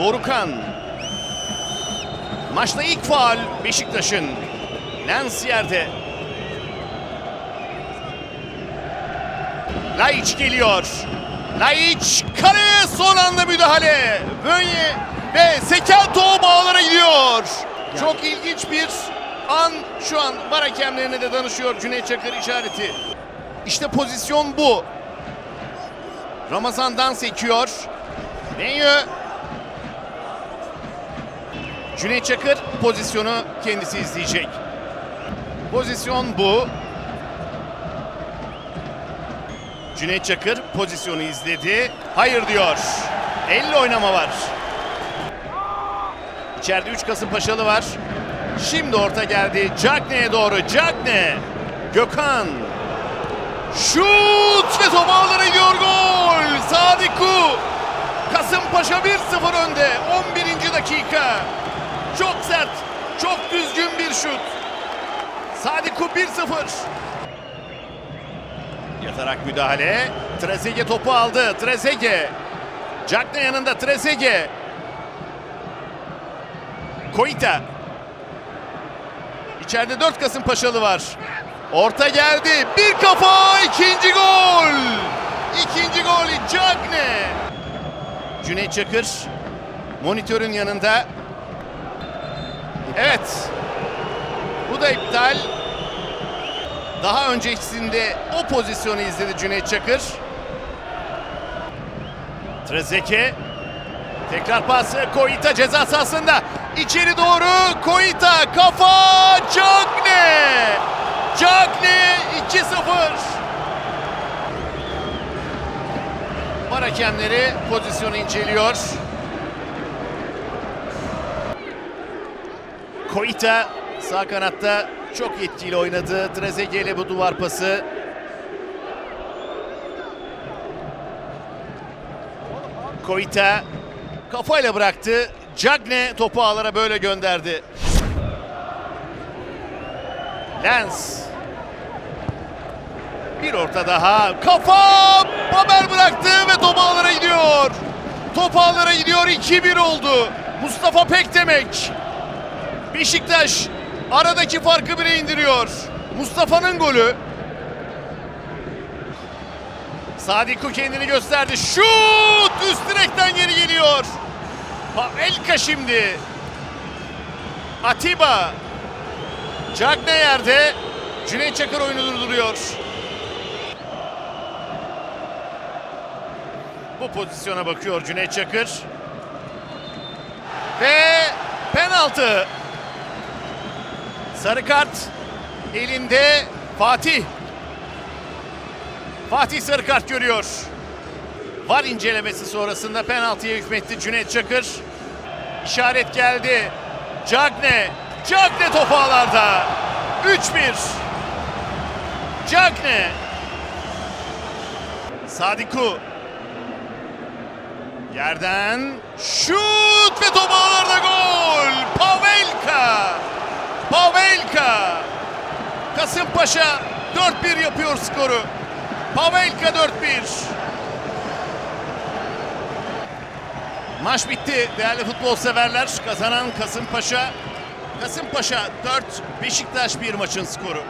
Dorukan. Maçta ilk faal Beşiktaş'ın. Lens yerde. Laiç geliyor. Laiç kare son anda müdahale. Bönye ve Sekato bağlara gidiyor. Çok ilginç bir an şu an var hakemlerine de danışıyor Cüneyt Çakır işareti. İşte pozisyon bu. Ramazan'dan sekiyor. Bönye Cüneyt Çakır pozisyonu kendisi izleyecek. Pozisyon bu. Cüneyt Çakır pozisyonu izledi. Hayır diyor. 50 oynama var. İçeride 3 Kasımpaşalı var. Şimdi orta geldi. Cagney'e doğru. Cagney. Gökhan. Şut ve top ağlara gidiyor gol. Sadiku. Kasımpaşa 1-0 önde. 11. dakika. Çok sert, çok düzgün bir şut. Sadiku 1-0. Yatarak müdahale. Trezeguet topu aldı. Trezeguet. Cagney yanında Trezeguet. Koita. İçeride 4 Kasımpaşalı var. Orta geldi. Bir kafa. ikinci gol. İkinci gol Cagney. Cüneyt Çakır monitörün yanında. Evet. Bu da iptal. Daha öncesinde o pozisyonu izledi Cüneyt Çakır. Trezeke. Tekrar pası Koita ceza sahasında. İçeri doğru Koita kafa Cagne. Cagne 2-0. Var hakemleri pozisyonu inceliyor. Koita sağ kanatta çok etkili oynadı. Trezeguet ile bu duvar pası. Koita kafayla bıraktı. Cagne topu ağlara böyle gönderdi. Lens. Bir orta daha. Kafa! Babel bıraktı ve top ağlara gidiyor. Top ağlara gidiyor. 2-1 oldu. Mustafa Pekdemek. Beşiktaş aradaki farkı bire indiriyor. Mustafa'nın golü. Sadiku kendini gösterdi. Şut! Üst direkten geri geliyor. Pavelka şimdi. Atiba. Cagne yerde. Cüneyt Çakır oyunu durduruyor. Bu pozisyona bakıyor Cüneyt Çakır. Ve penaltı. Sarı kart elinde Fatih. Fatih sarı kart görüyor. Var incelemesi sonrasında penaltıya hükmetti Cüneyt Çakır. İşaret geldi. Cagne. Cagne topu ağlarda. 3-1. Cagne. Sadiku. Yerden şut ve top ağlarda gol. Pavelka. Pavelka. Kasımpaşa 4-1 yapıyor skoru. Pavelka 4-1. Maç bitti değerli futbol severler. Kazanan Kasımpaşa. Kasımpaşa 4, Beşiktaş 1 maçın skoru.